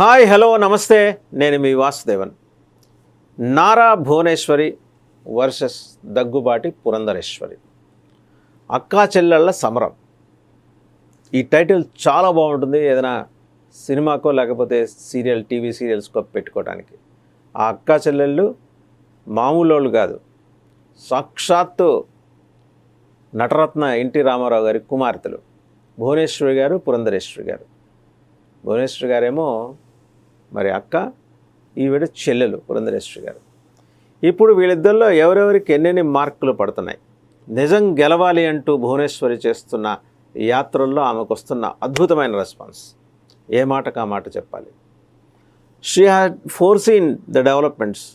Hi hello నమస్తే. నేను మీ వాసుదేవన్. నారా భువనేశ్వరి వర్సెస్ దగ్గుబాటి పురంధరేశ్వరి. అక్కా చెల్లెళ్ళ సమరం. ఈ టైటిల్ చాలా బాగుంటుంది ఏదైనా సినిమాకో లేకపోతే సీరియల్ టీవీ సీరియల్స్కో పెట్టుకోవడానికి ఆ అక్కా చెల్లెళ్ళు మామూలు వాళ్ళు కాదు. సాక్షాత్తు నటరత్న ఎన్టీ రామారావు గారి కుమార్తెలు. భువనేశ్వరి గారు పురంధరేశ్వరి గారు. భువనేశ్వరి గారేమో మరి అక్క ఈవిడ చెల్లెలు పురంధరేశ్వరి గారు. ఇప్పుడు వీళ్ళిద్దరిలో ఎవరెవరికి ఎన్నెన్ని మార్కులు పడుతున్నాయి? నిజం గెలవాలి అంటూ భువనేశ్వరి చేస్తున్న యాత్రల్లో ఆమెకు వస్తున్న అద్భుతమైన రెస్పాన్స్. ఏ మాటకా మాట చెప్పాలి? She had foreseen the developments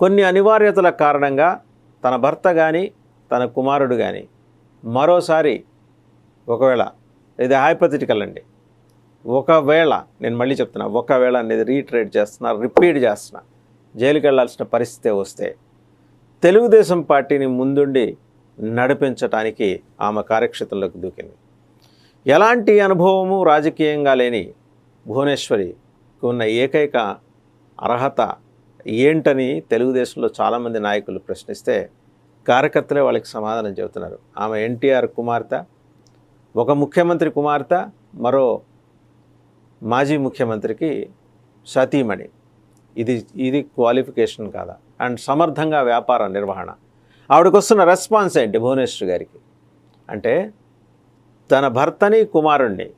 కొన్ని అనివార్యతల కారణంగా తన భర్త కానీ తన కుమారుడు కానీ మరోసారి ఒకవేళ ఇది హైపథెటికల్ అండి. ఒకవేళ నేను మళ్ళీ చెప్తున్నా ఒకవేళ అనేది రీట్రేట్ చేస్తున్నా రిపీట్ చేస్తున్నా జైలుకి వెళ్ళాల్సిన పరిస్థితి వస్తే తెలుగుదేశం పార్టీని ముందుండి నడిపించటానికి ఆమె కార్యక్షేత్రంలోకి దూకింది. ఎలాంటి అనుభవము రాజకీయంగా లేని భువనేశ్వరికి ఉన్న ఏకైక అర్హత ఏంటని తెలుగుదేశంలో చాలామంది నాయకులు ప్రశ్నిస్తే కార్యకర్తలే వాళ్ళకి సమాధానం చెబుతున్నారు. ఆమె ఎన్టీఆర్ కుమార్తె ఒక ముఖ్యమంత్రి కుమార్తె మరో మాజీ ముఖ్యమంత్రికి సతీమణి. ఇది ఇది క్వాలిఫికేషన్ కాదా? అండ్ సమర్థంగా వ్యాపార నిర్వహణ. ఆవిడకు వస్తున్న రెస్పాన్స్ ఏంటి భువనేశ్వర్ గారికి? అంటే తన భర్తని కుమారుణ్ణి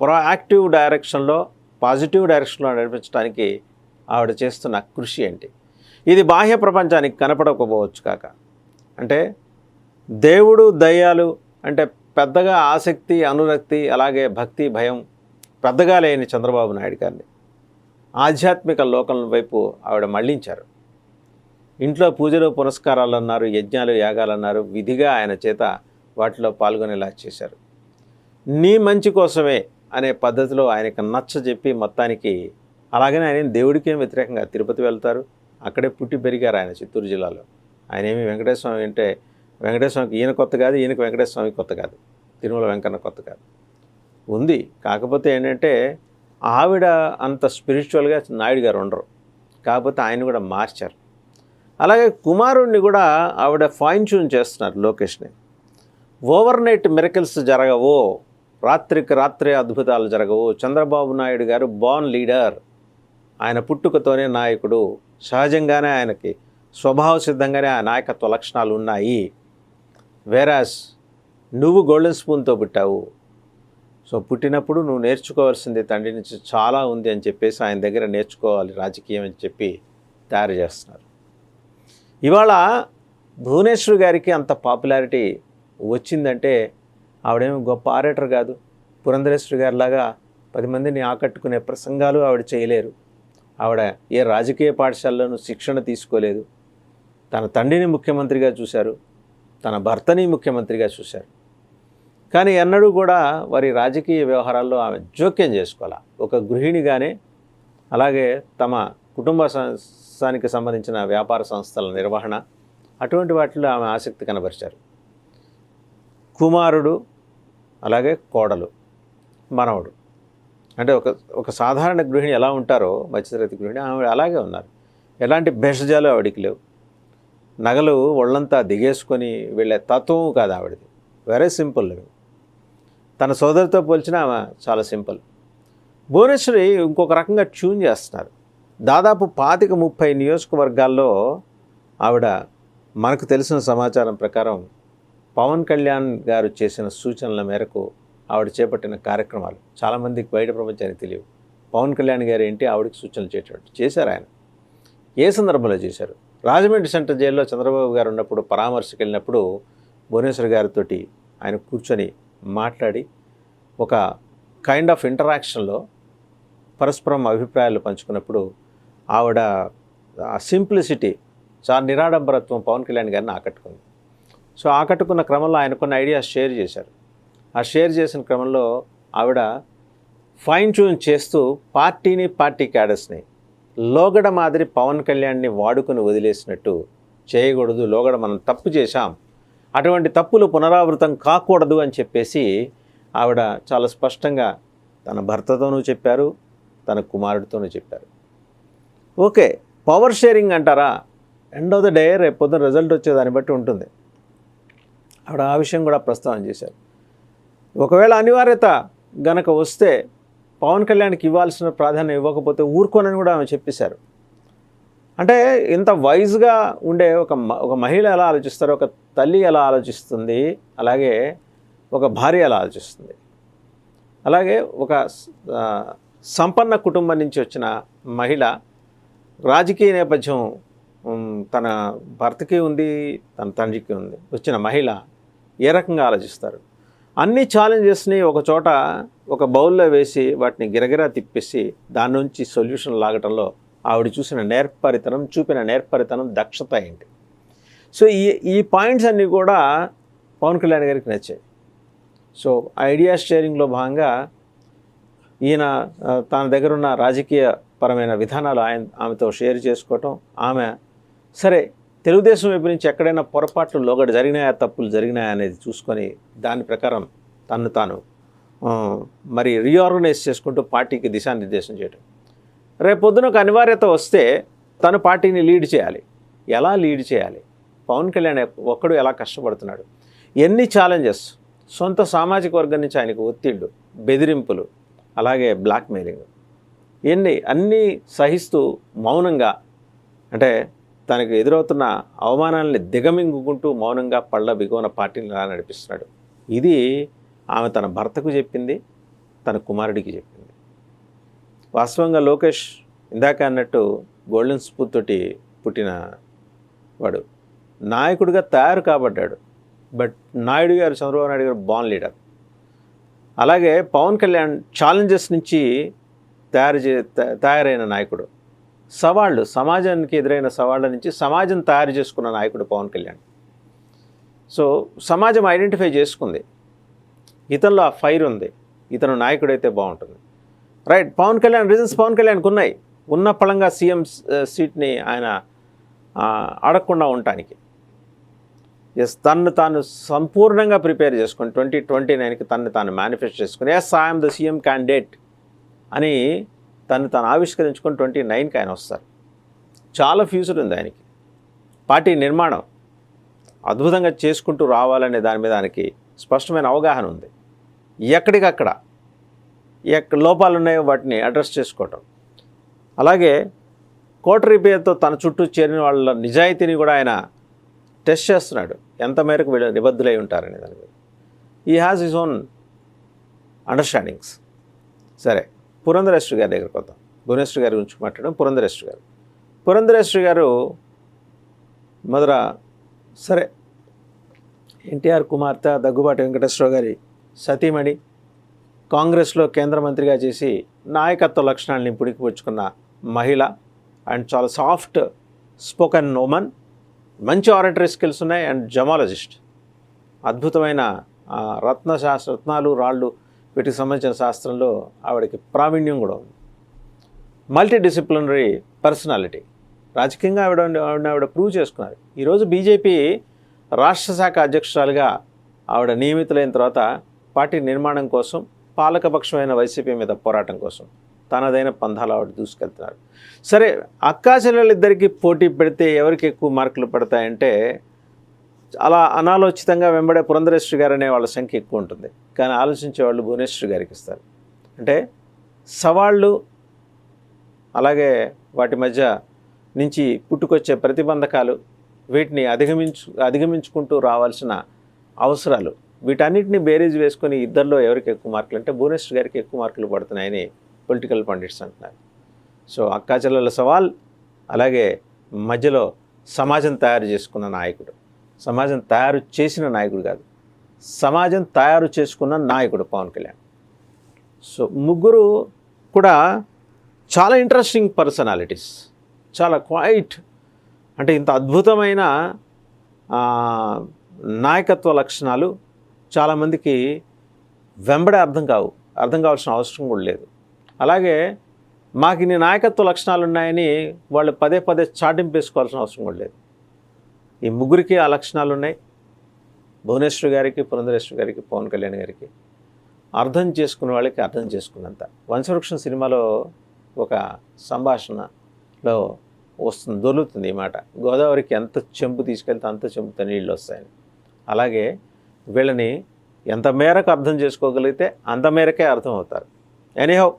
ప్రొయాక్టివ్ డైరెక్షన్లో పాజిటివ్ డైరెక్షన్లో నడిపించడానికి ఆవిడ చేస్తున్న కృషి ఏంటి? ఇది బాహ్య ప్రపంచానికి కనపడకపోవచ్చు కాక. అంటే దేవుడు దయ్యాలు అంటే పెద్దగా ఆసక్తి అనురక్తి అలాగే భక్తి భయం పెద్దగా లేని చంద్రబాబు నాయుడు గారిని. ఆధ్యాత్మిక లోకం వైపు ఆవిడ మళ్ళించారు. ఇంట్లో పూజలు పురస్కారాలు అన్నారు యజ్ఞాలు యాగాలు అన్నారు విధిగా ఆయన చేత వాటిలో పాల్గొనేలా చేశారు. నీ మంచి కోసమే అనే పద్ధతిలో ఆయనకు నచ్చ చెప్పి మొత్తానికి అలాగనే ఆయన దేవుడికేం వ్యతిరేకంగా తిరుపతి వెళ్తారు? అక్కడే పుట్టి పెరిగారు ఆయన చిత్తూరు జిల్లాలో. ఆయన ఏమి వెంకటేశ్వర స్వామి అంటే వెంకటేశ్వర స్వామికి ఈయన కొత్త కాదు ఈయనకు వెంకటేశ్వర స్వామి కొత్త కాదు. తిరుమల వెంకన్న కొత్త కాదు. ఉంది. కాకపోతే ఏంటంటే ఆవిడ అంత స్పిరిచువల్గా నాయుడు గారు ఉండరు. కాకపోతే ఆయన కూడా మార్చారు అలాగే కుమారుణ్ణి కూడా ఆవిడ ఫైన్ ట్యూన్ చేస్తున్నారు లోకేష్ని. ఓవర్ నైట్ మిరకల్స్ జరగవు రాత్రికి రాత్రే అద్భుతాలు జరగవు చంద్రబాబు నాయుడు గారు బాన్ లీడర్ ఆయన పుట్టుకతోనే నాయకుడు. సహజంగానే ఆయనకి స్వభావ సిద్ధంగానే ఆ నాయకత్వ లక్షణాలు ఉన్నాయి. వేరాస్ నువ్వు గోల్డెన్ స్పూన్తో పుట్టావు. సో పుట్టినప్పుడు నువ్వు నేర్చుకోవాల్సింది తండ్రి నుంచి చాలా ఉంది అని చెప్పేసి ఆయన దగ్గర నేర్చుకోవాలి రాజకీయం అని చెప్పి తయారు చేస్తున్నారు. ఇవాళ భువనేశ్వర్ గారికి అంత పాపులారిటీ వచ్చిందంటే ఆవిడేమి గొప్ప ఆరేటర్ కాదు. పురంధరేశ్వరి గారిలాగా పది మందిని ఆకట్టుకునే ప్రసంగాలు ఆవిడ చేయలేరు. ఆవిడ ఏ రాజకీయ పాఠశాలలోనూ శిక్షణ తీసుకోలేదు. తన తండ్రిని ముఖ్యమంత్రిగా చూశారు. తన భర్తని ముఖ్యమంత్రిగా చూశారు. కానీ ఎన్నడూ కూడా వారి రాజకీయ వ్యవహారాల్లో ఆమె జోక్యం చేసుకోవాలి? ఒక గృహిణిగానే అలాగే తమ కుటుంబ సంస్థానికి సంబంధించిన వ్యాపార సంస్థల నిర్వహణ అటువంటి వాటిలో ఆమె ఆసక్తి కనబరిచారు. కుమారుడు అలాగే కోడలు మనవడు. అంటే ఒక ఒక సాధారణ గృహిణి ఎలా ఉంటారో మత్స్యరతి గృహిణి ఆమె అలాగే ఉన్నారు. ఎలాంటి భేషజాలు ఆవిడికి లేవు. నగలు ఒళ్ళంతా దిగేసుకొని వెళ్ళే తత్వం కాదు ఆవిడది. వెరీ సింపుల్ తన సోదరితో పోల్చిన ఆమె చాలా సింపుల్. భువనేశ్వరి ఇంకొక రకంగా ట్యూన్ చేస్తున్నారు. దాదాపు పాతిక ముప్పై నియోజకవర్గాల్లో ఆవిడ మనకు తెలిసిన సమాచారం ప్రకారం పవన్ కళ్యాణ్ గారు చేసిన సూచనల మేరకు ఆవిడ చేపట్టిన కార్యక్రమాలు. చాలామందికి బయట ప్రపంచానికి తెలియవు. పవన్ కళ్యాణ్ గారు ఏంటి? ఆవిడకి సూచనలు చేసేటట్టు చేశారు ఆయన. ఏ సందర్భంలో చేశారు? రాజమండ్రి సెంటర్ జైల్లో చంద్రబాబు గారు ఉన్నప్పుడు పరామర్శకు వెళ్ళినప్పుడు భువనేశ్వర్ గారితో ఆయన కూర్చొని మాట్లాడి ఒక కైండ్ ఆఫ్ ఇంటరాక్షన్లో పరస్పరం అభిప్రాయాలు పంచుకున్నప్పుడు ఆవిడ సింప్లిసిటీ చాలా నిరాడంబరత్వం పవన్ కళ్యాణ్ గారిని ఆకట్టుకుంది. సో ఆకట్టుకున్న క్రమంలో ఆయన కొన్ని ఐడియాస్ షేర్ చేశారు. ఆ షేర్ చేసిన క్రమంలో ఆవిడ ఫైన్ ట్యూన్ చేస్తూ పార్టీని పార్టీ క్యాడర్స్ని లోగడ మాదిరి పవన్ కళ్యాణ్ని వాడుకొని వదిలేసినట్టు చేయకూడదు లోగడ మనం తప్పు చేశాం అటువంటి తప్పులు పునరావృతం కాకూడదు అని చెప్పేసి ఆవిడ చాలా స్పష్టంగా తన భర్తతోనూ చెప్పారు తన కుమారుడితోనూ చెప్పారు. ఓకే పవర్ షేరింగ్ అంటారా? ఎండ్ ఆఫ్ ద డే రేపు పొద్దున రిజల్ట్ వచ్చేదాన్ని బట్టి ఉంటుంది. ఆవిడ ఆ విషయం కూడా ప్రస్తావన చేశారు. ఒకవేళ అనివార్యత గనక వస్తే పవన్ కళ్యాణ్కి ఇవ్వాల్సిన ప్రాధాన్యం ఇవ్వకపోతే ఊరుకోనని కూడా ఆమె చెప్పేశారు. అంటే ఇంత వైజ్గా ఉండే ఒక మ- ఒక మహిళ ఎలా ఆలోచిస్తారో ఒక తల్లి ఎలా ఆలోచిస్తుంది అలాగే ఒక భార్య ఎలా ఆలోచిస్తుంది. అలాగే ఒక సంపన్న కుటుంబం నుంచి వచ్చిన మహిళ రాజకీయ నేపథ్యం తన భర్తకి ఉంది తన తండ్రికి ఉంది. వచ్చిన మహిళ ఏ రకంగా ఆలోచిస్తారు? అన్ని ఛాలెంజెస్ని ఒక చోట ఒక బౌల్లో వేసి వాటిని గిరగిరా తిప్పేసి దాని నుంచి సొల్యూషన్ లాగటంలో ఆవిడ చూసిన నేర్పరితనం చూపిన నేర్పరితనం దక్షత ఏంటి? సో ఈ ఈ పాయింట్స్ అన్నీ కూడా పవన్ కళ్యాణ్ గారికి నచ్చాయి. సో ఐడియా షేరింగ్లో భాగంగా ఈయన తన దగ్గర ఉన్న రాజకీయ పరమైన విధానాలు ఆయన ఆమెతో షేర్ చేసుకోవటం ఆమె సరే తెలుగుదేశం వైపు నుంచి ఎక్కడైనా పొరపాట్లు లోగడ జరిగినాయా తప్పులు జరిగినాయా అనేది చూసుకొని దాని ప్రకారం తను తాను మరి రీఆర్గనైజ్ చేసుకుంటూ పార్టీకి దిశానిర్దేశం చేయటం. రేపు పొద్దున ఒక అనివార్యత వస్తే తను పార్టీని లీడ్ చేయాలి. ఎలా లీడ్ చేయాలి? పవన్ కళ్యాణ్ ఒక్కడు ఎలా కష్టపడుతున్నాడు? ఎన్ని ఛాలెంజెస్ సొంత సామాజిక వర్గం నుంచి ఆయనకు ఒత్తిళ్ళు బెదిరింపులు అలాగే బ్లాక్మెయిలింగ్ ఎన్ని అన్నీ సహిస్తూ మౌనంగా అంటే తనకు ఎదురవుతున్న అవమానాలని దిగమింగుకుంటూ మౌనంగా పళ్ళ బిగువన పార్టీని ఎలా నడిపిస్తున్నాడు? ఇది ఆమె తన భర్తకు చెప్పింది తన కుమారుడికి చెప్పింది. వాస్తవంగా లోకేష్ ఇందాక అన్నట్టు గోల్డెన్ స్పూత్ తోటి పుట్టిన వాడు. నాయకుడిగా తయారు కాబడ్డాడు. బట్ నాయుడు గారు చంద్రబాబు నాయుడు గారు బాన్ లీడర్ అలాగే పవన్ కళ్యాణ్ ఛాలెంజెస్ నుంచి తయారు చే తయారైన నాయకుడు. సవాళ్ళు సమాజానికి ఎదురైన సవాళ్ళ నుంచి సమాజం తయారు చేసుకున్న నాయకుడు పవన్ కళ్యాణ్. సో సమాజం ఐడెంటిఫై చేసుకుంది. ఇతనిలో ఆ ఫైర్ ఉంది. ఇతను నాయకుడైతే బాగుంటుంది. రైట్ పవన్ కళ్యాణ్ రీజన్స్ పవన్ కళ్యాణ్కి ఉన్నాయి. ఉన్న పళంగా సీఎం సీట్ని ఆయన అడగకుండా ఉండటానికి. ఎస్ తన్ను తాను సంపూర్ణంగా ప్రిపేర్ చేసుకొని ట్వంటీ ట్వంటీ నైన్కి తన్ను తాను మేనిఫెస్ట్ చేసుకుని yes I'm the CM candidate అని తను తాను ఆవిష్కరించుకొని ట్వంటీ నైన్కి ఆయన వస్తారు. చాలా ఫ్యూచర్ ఉంది ఆయనకి. పార్టీ నిర్మాణం అద్భుతంగా చేసుకుంటూ రావాలనే దాని మీద ఆయనకి స్పష్టమైన అవగాహన ఉంది. ఎక్కడికక్కడ లోపాలు ఉన్నాయో వాటిని అడ్రస్ చేసుకోవటం. అలాగే కోటరీ పేరుతో తన చుట్టూ చేరిన వాళ్ళ నిజాయితీని కూడా ఆయన టెస్ట్ చేస్తున్నాడు. ఎంత మేరకు వీళ్ళు నిబద్ధులై ఉంటారనే దాని మీద. ఈ హ్యాస్ హిజ్ ఓన్ అండర్స్టాండింగ్స్ సరే పురంధరేశ్వరి గారి దగ్గరికి వద్దాం. భువనేశ్వరి గారి గురించి మాట్లాడడం పురంధరేశ్వరి గారు. పురంధరేశ్వరి గారు మొదట సరే ఎన్టీఆర్ కుమార్తె దగ్గుబాటి వెంకటేశ్వర గారి సతీమణి కాంగ్రెస్లో కేంద్ర మంత్రిగా చేసి నాయకత్వ లక్షణాలని పుడికిపుచ్చుకున్న మహిళ అండ్ చాలా సాఫ్ట్ స్పోకెన్ ఉమెన్ మంచి ఆరిటరీ స్కిల్స్ ఉన్నాయి అండ్ జమాలజిస్ట్. అద్భుతమైన రత్న శాస్త్ర రత్నాలు రాళ్ళు వీటికి సంబంధించిన శాస్త్రంలో ఆవిడకి ప్రావీణ్యం కూడా ఉంది. మల్టీడిసిప్లినరీ పర్సనాలిటీ రాజకీయంగా ఆవిడ ఆవిడ ఆవిడ ప్రూవ్ చేసుకున్నారు. ఈరోజు బీజేపీ రాష్ట్ర శాఖ అధ్యక్షురాలుగా ఆవిడ నియమితులైన తర్వాత పార్టీ నిర్మాణం కోసం పాలకపక్షమైన వైసీపీ మీద పోరాటం కోసం తనదైన పంధాలు ఆవిడ దూసుకెళ్తున్నారు. సరే అక్కా చెల్లెళ్ళిద్దరికీ పోటీ పెడితే ఎవరికి ఎక్కువ మార్కులు పడతాయంటే అలా అనాలోచితంగా వెంబడే పురంధరేశ్వరి గారు అనే వాళ్ళ సంఖ్య ఎక్కువ ఉంటుంది. కానీ ఆలోచించే వాళ్ళు భువనేశ్వరి గారికి ఇస్తారు. అంటే సవాళ్ళు అలాగే వాటి మధ్య నుంచి పుట్టుకొచ్చే ప్రతిబంధకాలు వీటిని అధిగమించు అధిగమించుకుంటూ రావాల్సిన అవసరాలు వీటన్నిటిని బేరీజ్ వేసుకుని ఇద్దరిలో ఎవరికి ఎక్కువ మార్కులు అంటే భువనేశ్వర్ గారికి ఎక్కువ మార్కులు పడుతున్నాయని పొలిటికల్ పండిట్స్ అంటున్నారు. సో అక్కాచెల్లెల సవాల్ అలాగే మధ్యలో సమాజం తయారు చేసుకున్న నాయకుడు. సమాజం తయారు చేసిన నాయకుడు కాదు సమాజం తయారు చేసుకున్న నాయకుడు పవన్ కళ్యాణ్. సో ముగ్గురు కూడా చాలా ఇంట్రెస్టింగ్ పర్సనాలిటీస్ చాలా క్వైట్ అంటే ఇంత అద్భుతమైన నాయకత్వ లక్షణాలు చాలామందికి వెంబడే అర్థం కావు. అర్థం కావాల్సిన అవసరం కూడా లేదు. అలాగే మాకు ఇన్ని నాయకత్వ లక్షణాలు ఉన్నాయని వాళ్ళు పదే పదే చాటింపు వేసుకోవాల్సిన అవసరం కూడా లేదు. ఈ ముగ్గురికి ఆ లక్షణాలు ఉన్నాయి. భువనేశ్వర్ గారికి పురంధరేశ్వర్ గారికి పవన్ కళ్యాణ్ గారికి అర్థం చేసుకున్న వాళ్ళకి అర్థం చేసుకున్నంత. వంశవృక్షం సినిమాలో ఒక సంభాషణలో వస్తుంది దొరుకుతుంది ఈ మాట. గోదావరికి ఎంత చెంపు తీసుకెళ్తే అంత చెంపుతో నీళ్ళు వస్తాయని. అలాగే వీళ్ళని ఎంత మేరకు అర్థం చేసుకోగలిగితే అంత మేరకే అర్థం అవుతారు ఎనీహౌ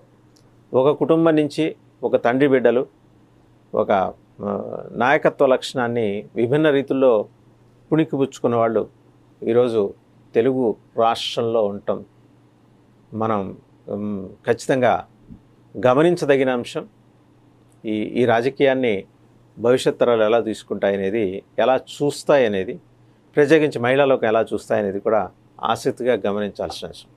ఒక కుటుంబం నుంచి ఒక తండ్రి బిడ్డలు ఒక నాయకత్వ లక్షణాన్ని విభిన్న రీతుల్లో పుణికిపుచ్చుకున్న వాళ్ళు ఈరోజు తెలుగు రాష్ట్రంలో ఉండటం మనం ఖచ్చితంగా గమనించదగిన అంశం. ఈ ఈ రాజకీయాన్ని భవిష్యత్ తరాలు ఎలా తీసుకుంటాయనేది ఎలా చూస్తాయనేది ప్రత్యేకించి మహిళలకు ఎలా చూస్తాయనేది కూడా ఆసక్తిగా గమనించాల్సిన అంశం